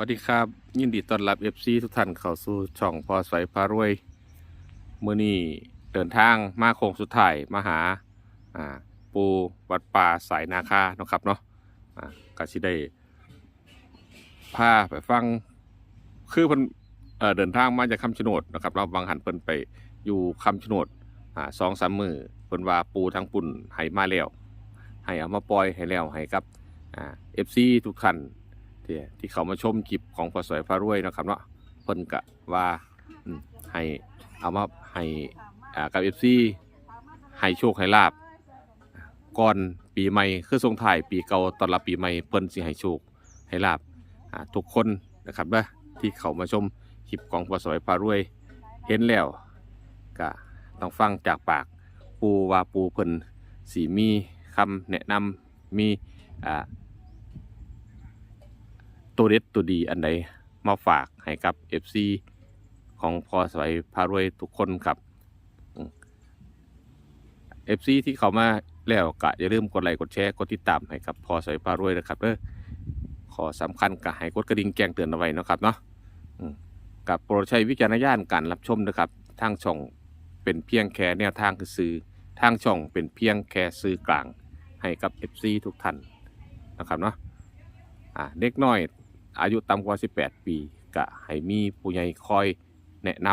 วัสดีครับ ยินดีต้อนรับ FC ทุกท่านเข้าสู่ช่องพอสวยพารวยมื้อนี้เดินทางมาโค้งสุดท้ายมาหาปูวัดป่าสายนาคาเนาะครับเนาะอ่าก็สิได้พาไปฟังคือเพิ่นเเดินทางมาจากคำชะโนดนะครับเราบางหันเพิ่นไปอยู่คำชะโนดอสองสามมือเพิ่นว่าปูทั้งปุ่นให้มาแล้วให้เอามาปล่อยให้แล้วให้กับอ่า FC ทุกท่าน ที่ที่เขามาชมคลิปของพอสวยพารวยนะครับเนาะเพิ่นกะว่าให้เอามาให้กับเอฟซีให้โชคให้ลาบก่อนปีใหม่คือส่งท้ายปีเก่าตอนรับปีใหม่เพิ่นสิให้โชคให้ลาบทุกคนนะครับเด้อที่เขามาชมคลิปของพอสวยพารวย เห็นแล้วก็ต้องฟังจากปากปูว่าปูเพิ่นสีมีคำแนะนำมีอ่า ตัวเด็ดตัวดีอันใดมาฝากให้กับ FC ของพอสวยพารวยทุกคนครับอืม FC ที่เขามาแล้วก็อย่าลืมกดไลค์กดแชร์กดติดตามให้กับพอสวยพารวยนะครับเด้อขอสำคัญก็ให้กดกระดิ่งแจ้งเตือนเอาไว้นะครับเนาะกับโปรดใช้วิจารณญาณการรับชมนะครับทางช่องเป็นเพียงแค่แนวทางคือสื่อทางช่องเป็นเพียงแค่สื่อกลางให้กับ FC ทุกท่านนะครับเนาะอ่าเด็กน้อย อายุต่ำกว่า 18 ปีก็ให้มีผู้ใหญ่คอยแนะน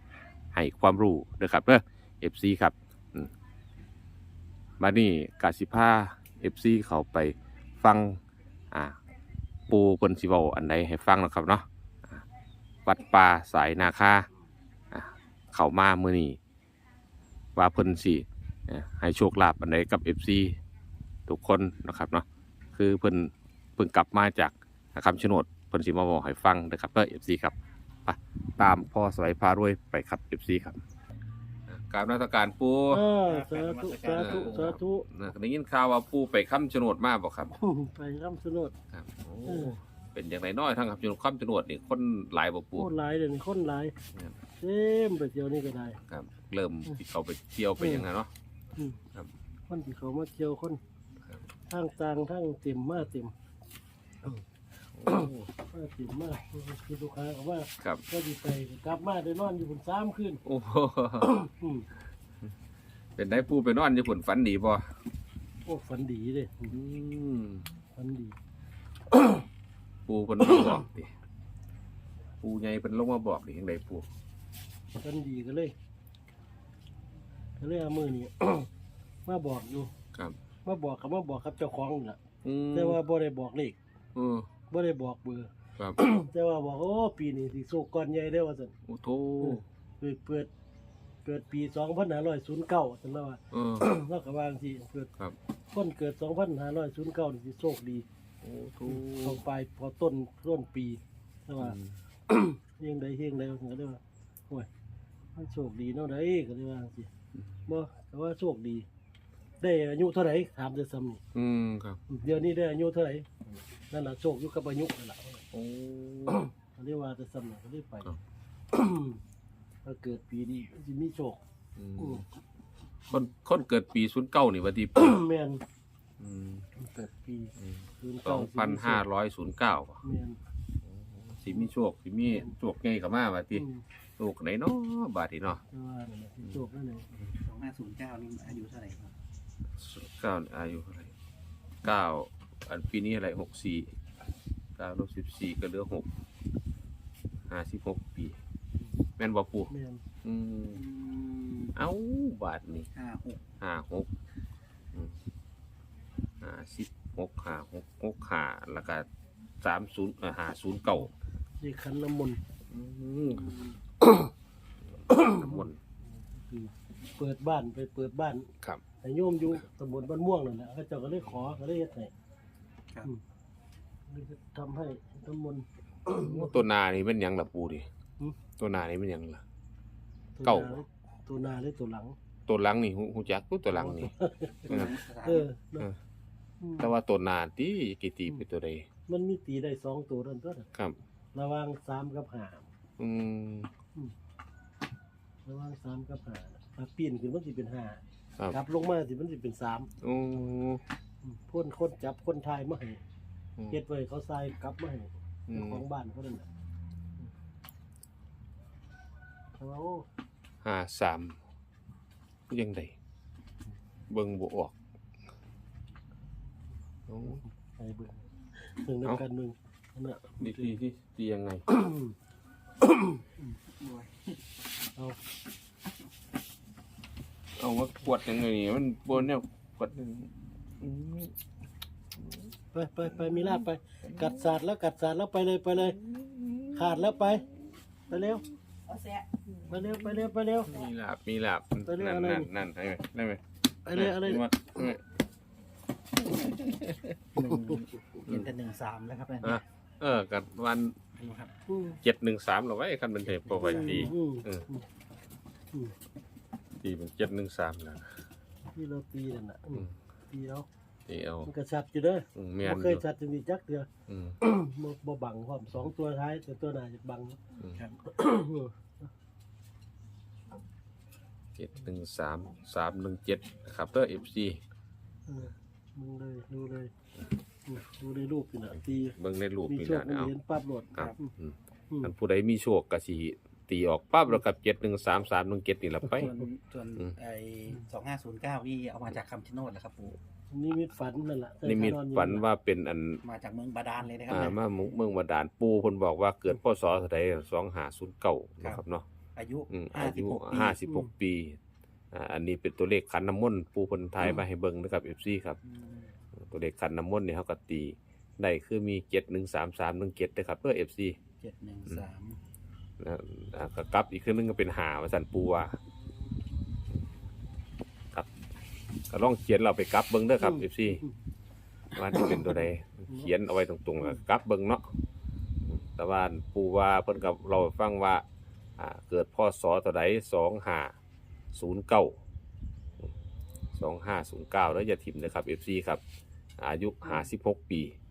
ำให้ความรู้เด้อครับเด้อ FC ครับมานี่กาสิพา FC เขาไปฟังอ่าปูเพิ่นสิเว้าอันใดให้ฟังนะครับเนาะวัดป่าสายนาคาเข้ามามื้อนี้ว่าเพิ่นสี่ให้โชคลาภอันใดกับ FC ทุกคนนะครับเนาะคือเพิ่นเพิ่งกลับมาจาก คำชะโนดเพิ่นสิมาบอกให้ฟังนะครับเด้อ FC ครับไปตามพ่อสวยพารวยไปครับ FC ครับกราบนมัสการปูเออสาธุสาธุสาธุนะได้ยินข่าวว่าปูไปคำชะโนดมาบ่ครับไปคำสนดครับโอ้เออเป็นอย่างไรน้อยทั้งคำชะโนดคำชะโนดนี่คนหลายบ่ปูโคตรหลายเดี๋ยวนี้คนหลายครับเต็มไปเที่ยวนี่ก็ได้ครับ เริ่มที่เขาไปเที่ยวไปยังไงเนาะอืมครับคนที่เขามาเที่ยวคนครับทางต่างทางเต็มมาเต็มโอ้ มาเต็มมาคือลูกค้าเขาว่าครับ ก็ดีไปกลับมาได้นอนอยู่บนสามคืนโอ้โหอืมเป็นได้ปูไปนอนญี่ปุ่นฝันดีบ่โอ้ฝันดีเลยอืมฝันดีปูเพิ่นลงมาบอกดิปูใหญ่เพิ่นลงมาบอกดิยังไงปูฝันดีก็เลยก็เลยเอามือนี่ มาบอกอยู่ ครับมาบอกกับมาบอกกับเจ้าของนี่ล่ะ อืมแต่ว่าบ่ได้บอกเลขอืมบ่ได้บอกเบอร์ ครับแต่ว่าบอกโอ้ปีนี้สิโซกก้อนใหญ่ได้อว่าซั่นโอ้โถเปิดเปิดเกิดปี2509ซั่นแล้วว่า เออ เราก็ว่าจังซี่เกิดครับ คนเกิด2509นี่สิโชคดีโอ้โถพอปลายพอต้นต้นปีแต่ว่าอืมเฮงใดเฮงใดก็ได้ว่าโอ้ยมันโชคดีเนาะได้ก็เลยว่าจังซี่บ่แต่ว่าโชคดี ได้อายุเท่าไหร่ถามแต่ซ้ำนี่อืมครับ เดี๋ยวนี้ได้อายุเท่าไหร่ นั่นล่ะโชคอยู่กับอายุนั่นล่ะโอ้เขาเรียกว่าจะสำเนาเขาเรียกไปครับ ถ้าเกิดปีนี้จะมีโชคอือืมมคนคนเกิดปีศูนย์เก้านี่วันที่ แมนอืมเกิดปีสองพันห้าร้อยศูนย์เก้าแมนสิมีโชคสิมีโชคไงกับมาว่าที่อืมโชคไหนเนาะบาทนี่เนาะแต่ว่านั่นแหละโชคนั่นเองสองห้าศูนย์เก้านี่อายุเท่าไหร่ครับ เก้าอายุเท่าไหร่เก้า อันปีนี้อะไรหกสี่เก้าลบสิบสี่ก็เหลือหกห้าสิบหกปี แม่นบ่ปูแมนอืมเอ้าบาทนี่ห้าหกห้าหกอืมห้าสิบหกห้าหกหกห้าแล้วก็สามศูนย์ห้าศูนย์เก้านี่ขันน้ำมนต์น้ำมนต์คือเปิดบ้านไปเปิดบ้านครับแต่โยมอยู่ตำบลบ้านม่วงนั่นแหละเขาเจ้าก็เลยขอก็เลยเฮ็ดให้ ครับอืมเลยทำให้น้ำมนต์ ตัวนานี่เป็นหยังล่ะปูดิหืมตัวนานี่เป็นหยังล่ะตัวเก้าหน้ตัวหนาหรือตัวหลัง ตัวหลังนี่หูหูจักตัวตัวหลังนี่ตรงนั้นสถานเออเนอะเออมแต่ว่าตัวนาที่กี่ตีเป็นตัวใดมันมีตีได้สองตัวนั่นตัวน่ะครับ ระหว่างสามกับห้าอืมระหว่างสามกับห้าถ้าปีนขึ้นมันสิเป็นห้าครับ กลับลงมาสิมันสิเป็นสามโอ้อืม พ่นคนจับคนทายมาให้อืม เฮ็ดไว้เขาทรายกลับมาให้อืม เจ้าของบ้านเขานั่นน่ะเขาว่าโอ้ห้าสามยังไงเบิ่งบ่ออกเอาไปเบิ่งเบิ่งนํกันเบิ่งนั่นน่ะดีดีที่ดียังไงด้วยเอาเอาว่ากวดยังไงนี่มันบนเนี่ยกวดอืมไปไปไปมีลาบไป กัดสาดแล้วกัดสาดแล้วไปเลยไปเลย ขาดแล้วไป ไปเร็วเอาแซะไปเร็วไปเร็วไปเร็ว มีลาบมีลาบไปเรื่อยนั่นอะไร นั่นนั่นได้ไหมได้ไหมไปเลยอะไรนี่ว่านี่หนึ่งเห็นแต่หนึ่งสามแล้วครับเนี่ยอะเออกัดวันดูครับอืมเจ็ดหนึ่งสามเราไว้คันเป็นเทปโปรไฟล์ดีอืมเอออืมดีเป็นเจ็ดหนึ่งสามนะที่เราตีนั่นน่ะอืม ตีเอาดีเอามันก็ชัดอยู่เด้ออืมเมียบ่นเคยชัดจังนี้จักเดือ อืม บ่บ่บังพร้อมสองตัวท้ายแต่ตัวหน้าจะบังอืม ครับเจ็ดหนึ่งสามสามหนึ่งเจ็ดนะครับเตอร์เอฟซีเออมึงเลยดูเลยอืมดูในรูปนี่น่ะตีเบิ่งในรูปมีนี่โชคนะมันเอาเห็นปั๊บโหลดครับอืมอืม อันผู้ใดมีโชคก็สิ ตีออกปั๊บแล้วกับเจ็ดหนึ่งสามสามหนึ่งเจ็ดนี่ละไป ส่วนส่วนอืม ไอ้สองห้าศูนย์เก้านี่เอามาจากคำชะโนดแล้วครับปู่นี่มิตฝันนั่นแหละนิมิตฝันว่าเป็นอันมาจากเมืองบาดาลเลยนะครับอ่าเนี่ยมาเมืองเมืองบาดาลปูเพิ่นบอกว่าเกิดพศเท่าใดสองห้าศูนย์เก้านะครับเนาะอายุอืมห้าอาสิบยุหกปีห้าสิบหกปีอ่าอันนี้เป็นตัวเลขขันน้ำมนต์ปูเพิ่นทายมาให้เบิ่งนะครับเอฟซีครับ อืมตัวเลขขันน้ำมนต์เนี่ยเขาก็ตีได้คือมีเจ็ดหนึ่งสามสามหนึ่งเจ็ดนะครับเพื่อเอฟซี เจ็ดหนึ่งสาม นะอ่าก็กลับอีกครึ่งนึงก็เป็นหาว่าสันปูว่าครับก็ลองเขียนเราไปกลับเบิ้งเด้อครับเอฟซีว่าจะเป็นตัวใดเขียนเอาไว้ตรงๆแล้วกลับเบิ้งเนาะแต่ว่าปูว่าเพิ่นกับเราให้ฟังว่าอ่าเกิดพ่อสอตัวใดสองห้าศูนย์เก้าสองห้าศูนย์เก้าแล้วอย่าทิมนะครับเอฟซีครับ อายุห้าสิบหกปีเอ่อ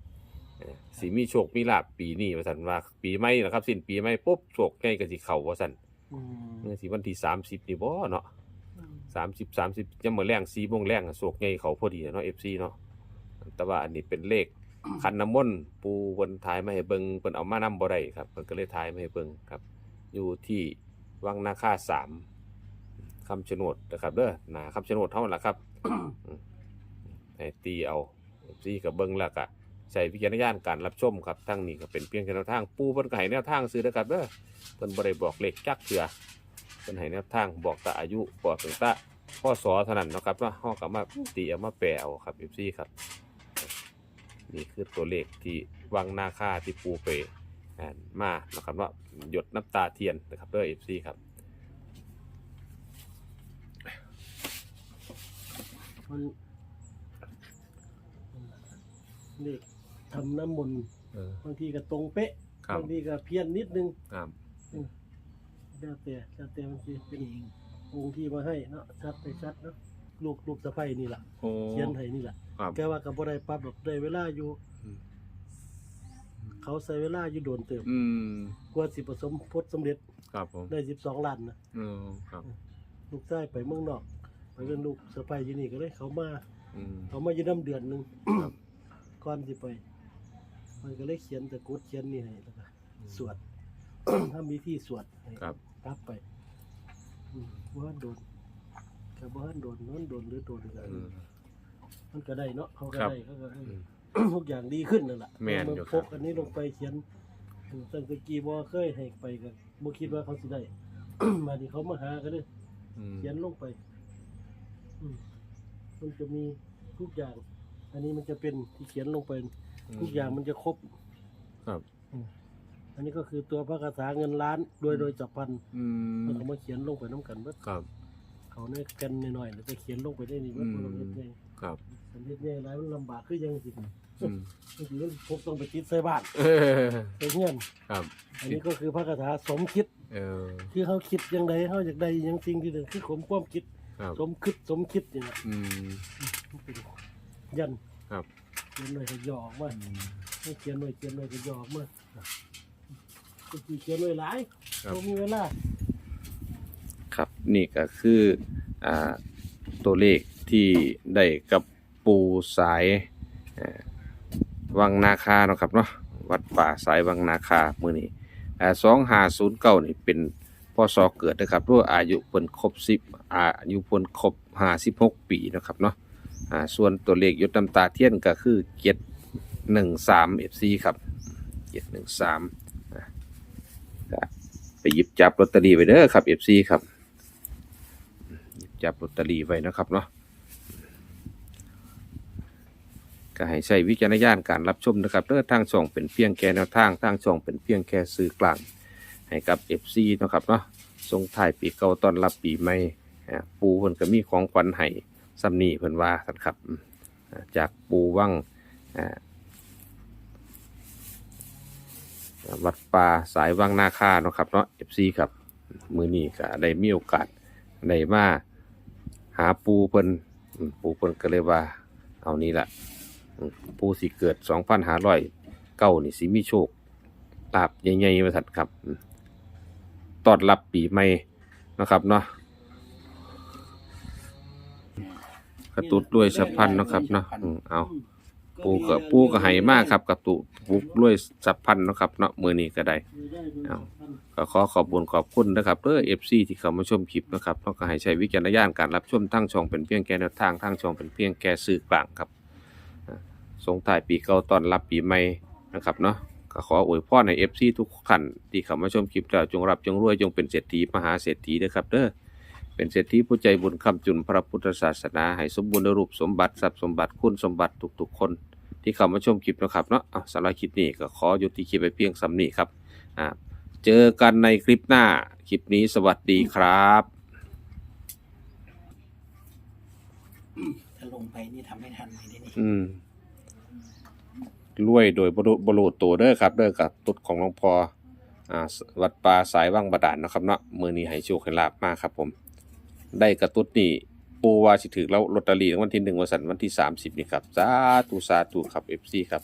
สีมีโชคมีลาบปีนี้ว่าสันว่าปีใหม่นะครับสิ้นปีใหม่ปุ๊บโชคใหญ่ก็สิเข้าว่าสันอืมเมื่อสิวันที่สามสิบนี่บ่เนาะสามสิบสามสิบยังมื่อแรงสี่โมงแรงอะโชคใหญ่เขาพอดีอะเนาะเอฟซีเนาะแต่ว่าอันนี้เป็นเลขคันน้ำมนต์ปูเพิ่นทายมาให้เบิ่งเพิ่นเอามานำบ่ได้ครับเพิ่นก็เลยทายมาให้เบิ่งครับ อยู่ที่วังนาคาสามคำชะโนดนะครับเด้อหนาคำชะโนดเท่านั้นล่ะครับอืมให้ตีเอาซีกับเบิ้งแล้วก็ ใช้วิจารณญาณการรับชมครับทั้งนี้ก็เป็นเพียงแค่แนวทางปูเพิ่นก็ให้แนวทางซื้อนะครับเด้อเพิ่นบ่ได้บอกเลขจักเทื่อเพิ่นให้แนวทางบอกต่อายุบอกถึงตะพ่อสอเท่านั้นนะครับว่าเฮาก็มาตีเอามาแปลเอาครับ FC ครับนี่คือตัวเลขที่วังนาคาที่ปูไปอ่านมานะครับว่าหยดน้ำตาเทียนนะครับเด้อ FC ครับมันเลข ทำน้ำมนต์เออ บางทีก็ตรงเป๊ะครับ บางทีก็เพี้ยนนิดนึงครับ แล้วแต่แล้วแต่มันสิเป็นองค์ที่มาให้เนาะชัดไปชัดเนาะลูกลูกสะใภ้นี่แหละโอ้ เขียนให้นี่แหละครับ แกว่ากับบ่ได้ปรับหรอกได้เวลาอยู่ อืม เขาใช้เวลาอยู่โดนเติมอืม กว่าสิผสมพดสำเร็จครับผมได้12ล้านนะอืมครับ ลูกชายไปเมืองนอก ไปเป็นลูกสะใภ้อยู่นี่ก็เลยเขามา อืม เขามาอยู่น้ำเดือนหนึงครับก่อนสิไป มันก็เลยเขียนตะกรุดเขียนนี่ให้แล้วก็สวดทำพิธีสวดให้ครับ รับไปอืมบ่ทันโดนก็บ่ทันโดนมันโดนหรือโดนก็อืม มันก็ได้เนาะเขาก็ครับได้เขาก็ได้ อืม ทุกอย่างดีขึ้นนั่นแหละแม่นอยู่พครับกอันนี้ลงไปเขียนตั้งแต่กี้บ่เคยให้ไปก็บ่คิดว่าเขาสิได้ มาที่เขามาหาก็เลย อืม เขียนลงไป อืมมันจะมีทุกอย่าง อันนี้มันจะเป็นที่เขียนลงไป ทุกอย่างมันจะครบครับอืมอันนี้ก็คือตัวพระคาถาเงินล้านโดยโดยจับพันอืมมันก็มาเขียนลงไปน้ำกันว่าครับ เขาเนี่ยกันหน่อยๆแล้วจะเขียนลงไปได้นี่ว่าอืมเราเฮ็ดไงครับสันเฮ็ดไงหลายมันลำบากคือยังสิอืมบางทีมันพกต้องไปติดใส่บ้านเออไปเงี้ยนครับ อันนี้ก็คือพระคาถาสมคิด เออ คือเขาคิดยังไงเขาอยากได้อยังสิ่งที่หนึ่งคือผมความคิด ครับ สมคิดสมคิดนี่นะอืม มันเป็นยันครับเขียนหน่อยก็ย่อออกมาให้เขียนหน่อยเขียนหน่อยก็ย่อออกมาก็คือเขียนหน่อยหลายครับผมมีเวลาครับนี่ก็คืออ่าตัวเลขที่ได้กับปูสายเอ่อวังนาคาเนาะครับเนาะวัดป่าสายวังนาคามือนี้อ่าสองหาศูนย์เก้านี่เป็นพ่อสอเกิดนะครับด้วยอายุเพิ่นครบสิบอายุเพิ่นครบห้าสิบหกปีนะครับเนาะ อ่าส่วนตัวเลขยศน้ำตาเทียนก็คือเจ็ดหนึ่งสามเอฟซีครับเจ็ดหนึ่งสามไปหยิบจับลอตเตอรี่ไว้เด้อครับเอฟซีครับหยิบจับลอตเตอรี่ไว้นะครับเนาะก็ให้ใช้วิจารณญาณการรับชมนะครับเด้อทางช่องเป็นเพียงแค่แนวทางทางช่องเป็นเพียงแค่สื่อกลาง ให้กับ FC เนะครับเนาะส่งท้ายปีเก่าตอนรับปีใหม่ปูเพิ่นก็มีของขวัญให้ สำนีเพิ่นว่ากันครับ จากปูว่างวัดป่าสายวังนาคาเนาะครับเนาะ FC ครับ มือนี้ก็ได้มีโอกาสได้มาหาปูเพิ่นปูเพิ่นก็เลยว่า เอานี้ละผู้สิเกิด2,500เก้านี่สิมีโชคลาบใหญ่ๆมาสัตว์ครับตอนรับปีใหม่นะครับเนาะ กระตุดด้วยสะพันเนาะครับเนาะอืมเอาปูกับปูก็ให้มากครับกับตุปูด้วยสะพันเนาะครับเนาะมือนี้ก็ได้ เอาก็ขอขอบคุญขอบคุณนะครับเด้อเอฟซีที่เข้ามาชมคลิปนะครับแล้วก็ให้ใช้วิจารณญาณการรับชมทั้งช่องเป็นเพียงแค่แนวทางทั้งช่องเป็นเพียงแค่สื่อกลางครับส่งท้ายปีเก่าต้อนรับปีใหม่นะครับเนาะก็ขออวยพรในเอฟซีทุกท่านที่เข้ามาชมคลิปแล้วจงรับจงรวยจงเป็นเศรษฐีมหาเศรษฐีเด้อครับเด้อ เป็นเศรษฐีผู้ใจบุญคำจุนพระพุทธศาสนาให้สมบูรณ์รูปสมบัติทรัพย์สมบัติคุณสมบัติทุกๆคน ที่เข้ามาชมคลิปนะครับเนาะเอาสำหรับคลิปนี้ก็ขอยุติคลิปไปเพียงสำนี้ครับอ่าเจอกันในคลิปหน้า คลิปนี้สวัสดีครับถ้าลงไปนี่ทำไม่ทันเลยนี่อืมรวยโดยบรุบรูตัวเด้อครับเด้อกับตุดของหลวงพ่ออ่าวัดป่าสายว่างบาดาลนะครับเนาะมือนี้ให้โชคให้ลาบมากครับผม ได้กระตุ้นี่ปูว่าสิถือแล้วลอตเตอรี่รางวัลที่หนึ่งวันสันวันที่สามสิบนี่ครับสาธุสาธุครับเอฟซีครับ